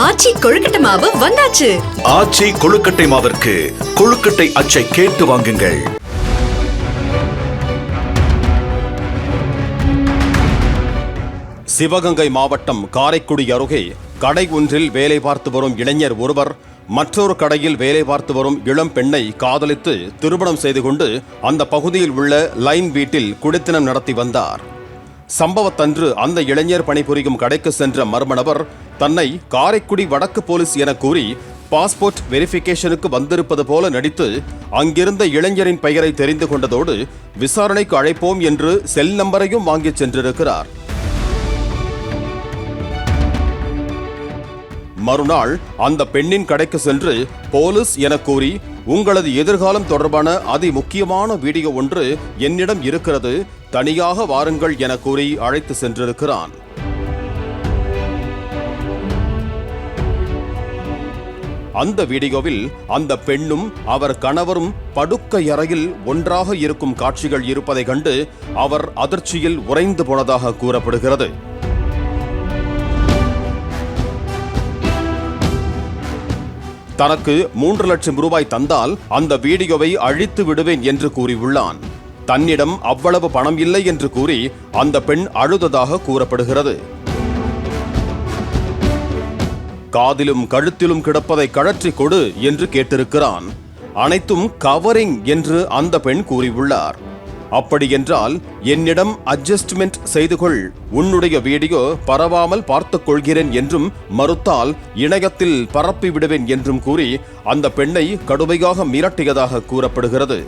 ஆச்சி கொழுக்கட்டை மாவு வந்தாச்சு. ஆச்சி கொழுக்கட்டை மாவிற்கு கொழுக்கட்டை அச்சை கேட்டு வாங்குங்கள். சிவகங்கை மாவட்டம் காரைக்குடி அருகே கடை ஒன்றில் வேலை பார்த்து வரும் இளைஞர் ஒருவர் மற்றொரு கடையில் வேலை பார்த்து வரும் இளம் பெண்ணை காதலித்து திருமணம் செய்து கொண்டு அந்த பகுதியில் உள்ள லைன் வீட்டில் குடித்தனம் நடத்தி வந்தார். சம்பவத்தன்று அந்த இளைஞர் பணிபுரியும் கடைக்கு சென்ற மர்ம நபர் தன்னை காரைக்குடி வடக்கு போலீஸ் என கூறி பாஸ்போர்ட் வெரிஃபிகேஷனுக்கு வந்திருப்பது போல நடித்து அங்கிருந்த இளைஞரின் பெயரை தெரிந்து கொண்டதோடு விசாரணைக்கு அழைப்போம் என்று செல் நம்பரையும் வாங்கிச் சென்றிருக்கிறார். மறுநாள் அந்த பெண்ணின் கடைக்கு சென்று போலீஸ் என கூறி உங்களது எதிர்காலம் தொடர்பான அதி முக்கியமான வீடியோ ஒன்று என்னிடம் இருக்கிறது. தனியாக வாருங்கள் என கூறி அழைத்து சென்றிருக்கிறான். அந்த வீடியோவில் அந்த பெண்ணும் அவர் கணவரும் படுக்கை அறையில் ஒன்றாக இருக்கும் காட்சிகள் இருப்பதைக் கண்டு அவர் அதிர்ச்சியில் உறைந்து போனதாக கூறப்படுகிறது. தனக்கு மூன்று லட்சம் ரூபாய் தந்தால் அந்த வீடியோவை அழித்து விடுவேன் என்று கூறியுள்ளான். தன்னிடம் அவ்வளவு பணம் இல்லை என்று கூறி அந்த பெண் அழுததாக கூறப்படுகிறது. காதிலும் கழுத்திலும் கிடப்பதை கழற்றி கொடு என்று கேட்டிருக்கிறான். அனைத்தும் கவரிங் என்று அந்த பெண் கூறியுள்ளார். அப்படியென்றால் என்னிடம் அட்ஜஸ்ட்மெண்ட் செய்து கொள். உன்னுடைய வீடியோ பரவாமல் பார்த்துக் கொள்கிறேன் என்றும் மறுத்தால் இணையத்தில் பரப்பி விடுவேன் என்றும் கூறி அந்த பெண்ணை கடுமையாக மிரட்டியதாக கூறப்படுகிறது.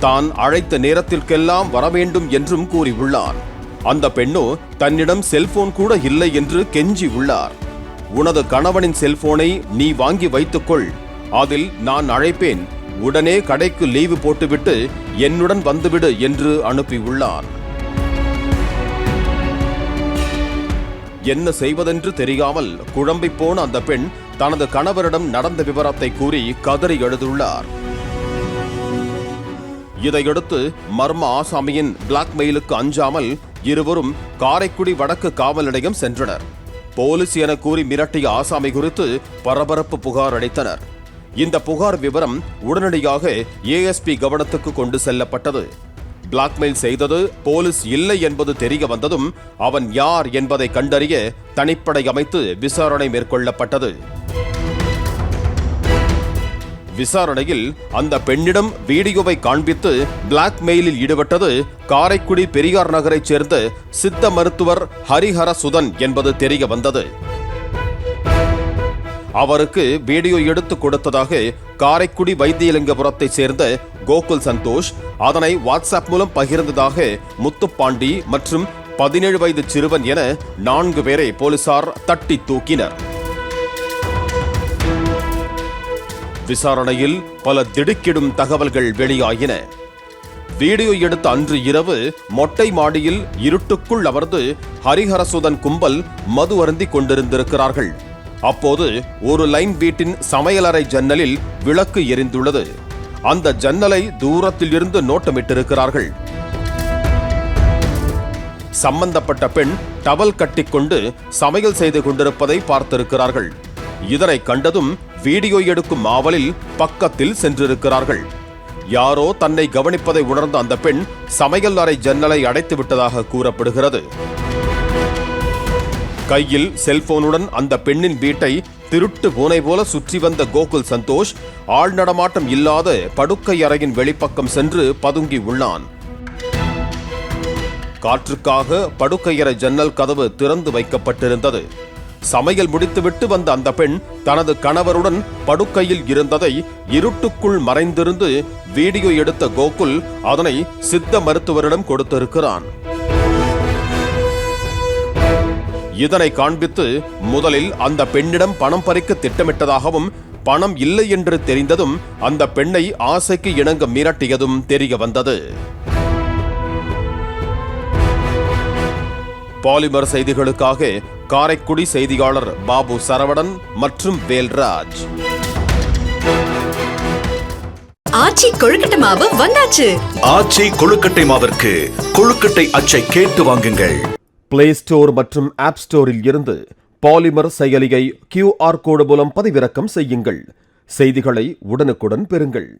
தான் அழைத்த நேரத்திற்கெல்லாம் வரவேண்டும் என்றும் கூறியுள்ளான். அந்த பெண்ணோ தன்னிடம் செல்போன் கூட இல்லை என்று கெஞ்சி உள்ளார். உனது கணவனின் செல்போனை நீ வாங்கி வைத்துக்கொள். அதில் நான் அழைப்பேன். உடனே கடைக்கு லீவு போட்டுவிட்டு என்னுடன் வந்துவிடு என்று அனுப்பியுள்ளார் என்ன செய்வதென்று தெரியாமல் குழம்பி போன அந்த பெண் தனது கணவரிடம் நடந்த விவரத்தை கூறி கதறி எழுதுள்ளார். இதையடுத்து மர்ம ஆசாமியின் பிளாக்மெயிலுக்கு அஞ்சாமல் இருவரும் காரைக்குடி வடக்கு காவல் நிலையம் சென்றனர். போலீஸ் என கூறி மிரட்டிய ஆசாமி குறித்து பரபரப்பு புகார் அளித்தனர். இந்த புகார் விவரம் உடனடியாக ஏஎஸ்பி கவனத்துக்கு கொண்டு செல்லப்பட்டது. பிளாக்மெயில் செய்தது போலீஸ் இல்லை என்பது தெரிய வந்ததும் அவன் யார் என்பதை கண்டறிய தனிப்படை அமைத்து விசாரணை மேற்கொள்ளப்பட்டது. விசாரணையில் அந்த பெண்ணிடம் வீடியோவை காண்பித்து பிளாக்மெயிலில் ஈடுபட்டது காரைக்குடி பெரியார் நகரைச் சேர்ந்த சித்த மருத்துவர் ஹரிஹர சுதன் என்பது தெரிய வந்தது. அவருக்கு வீடியோ எடுத்து கொடுத்ததாக காரைக்குடி வைத்தியலிங்கபுரத்தைச் சேர்ந்த கோகுல் சந்தோஷ் அதனை வாட்ஸ்அப் மூலம் பகிர்ந்ததாக முத்துப்பாண்டி மற்றும் பதினேழு வயது சிறுவன் என நான்கு பேரை போலீசார் தட்டி தூக்கினர். விசாரணையில் பல திடுக்கிடும் தகவல்கள் வெளியாயின. வீடியோ எடுத்த அன்று இரவு மொட்டை மாடியில் இருட்டுக்குள் அமர்ந்து ஹரிஹரசுதன் கும்பல் மது அருந்தி கொண்டிருந்திருக்கிறார்கள். அப்போது ஒரு லைன் வீட்டின் சமையலறை ஜன்னலில் விளக்கு எரிந்துள்ளது. அந்த ஜன்னலை தூரத்தில் இருந்து நோட்டமிட்டிருக்கிறார்கள். சம்பந்தப்பட்ட பெண் டவல் கட்டிக்கொண்டு சமையல் செய்து கொண்டிருப்பதை பார்த்திருக்கிறார்கள். இதனை கண்டதும் வீடியோ எடுக்கும் ஆவலில் பக்கத்தில் சென்றிருக்கிறார்கள். யாரோ தன்னை கவனிப்பதை உணர்ந்த அந்த பெண் சமையல் அறை ஜன்னலை அடைத்து விட்டதாக கூறப்படுகிறது. கையில் செல்போனுடன் அந்த பெண்ணின் வீட்டை திருட்டு பூனை போல சுற்றி வந்த கோகுல் சந்தோஷ் ஆள் நடமாட்டம் இல்லாத படுக்கை அறையின் வெளிப்பக்கம் சென்று பதுங்கி உள்ளான். காற்றுக்காக படுக்கையறை ஜன்னல் கதவு திறந்து வைக்கப்பட்டிருந்தது. சமையல் முடித்துவிட்டு வந்த அந்த பெண் தனது கணவருடன் படுக்கையில் இருந்ததை இருட்டுக்குள் மறைந்திருந்து வீடியோ எடுத்த கோகுல் அதனை சித்த மருத்துவரிடம் கொடுத்திருக்கிறான். இதனை காண்பித்து முதலில் அந்த பெண்ணிடம் பணம் பறிக்க திட்டமிட்டதாகவும் பணம் இல்லை என்று தெரிந்ததும் அந்த பெண்ணை ஆசைக்கு இணங்க மிரட்டியதும் தெரிய வந்தது. பாலிமர் செய்திகளுக்காக காரைக்குடி செய்தியாளர் பாபு சரவணன் மற்றும் வேல்ராஜ். ஆச்சி கொழுக்கட்டை மாவு வந்தாச்சு. ஆச்சி கொழுக்கட்டை மாவிற்கு கொழுக்கட்டை அச்சை கேட்டு வாங்குங்கள். பிளே ஸ்டோர் மற்றும் ஆப் ஸ்டோரில் இருந்து பாலிமர் செயலியை கியூஆர் கோடு மூலம் பதிவிறக்கம் செய்யுங்கள். செய்திகளை உடனுக்குடன் பெறுங்கள்.